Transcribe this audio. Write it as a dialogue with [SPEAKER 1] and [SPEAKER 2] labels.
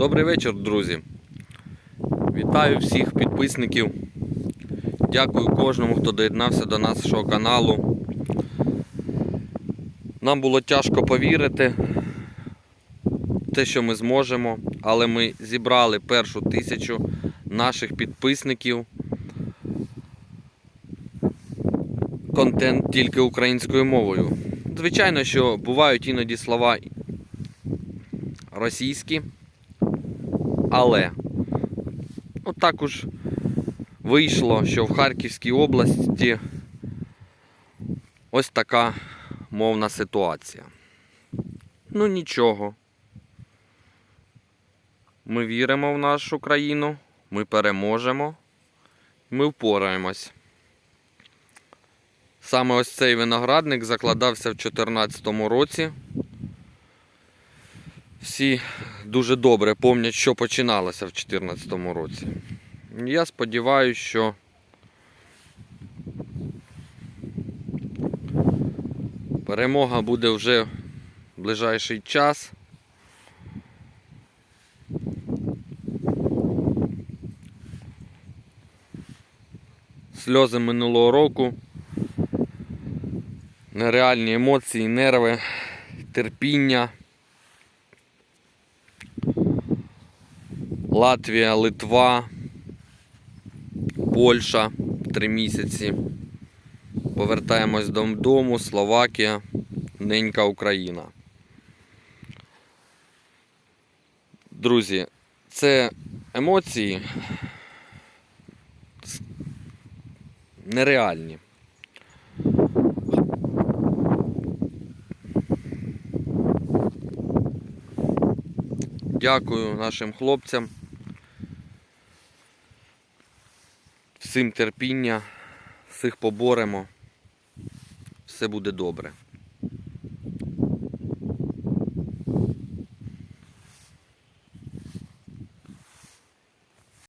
[SPEAKER 1] Добрий вечір, друзі. Вітаю всіх підписників. Дякую кожному, хто доєднався до нашого каналу. Нам було тяжко повірити те, що ми зможемо, але ми зібрали першу тисячу наших підписників. Контент тільки українською мовою. Звичайно, що бувають іноді слова російські, але ну, також вийшло, що в Харківській області ось така мовна ситуація. Ну нічого. Ми віримо в нашу країну, ми переможемо, ми впораємось. Саме ось цей виноградник закладався в 2014 році. Всі дуже добре пам'ятають, що починалося в 2014 році. Я сподіваюся, що перемога буде вже в ближайший час. Сльози минулого року, нереальні емоції, нерви, терпіння. Латвія, Литва, Польща три місяці. Повертаємось додому, Словакія, ненька Україна. Друзі, це емоції нереальні. Дякую нашим хлопцям. Всім терпіння, всіх поборемо. Все буде добре.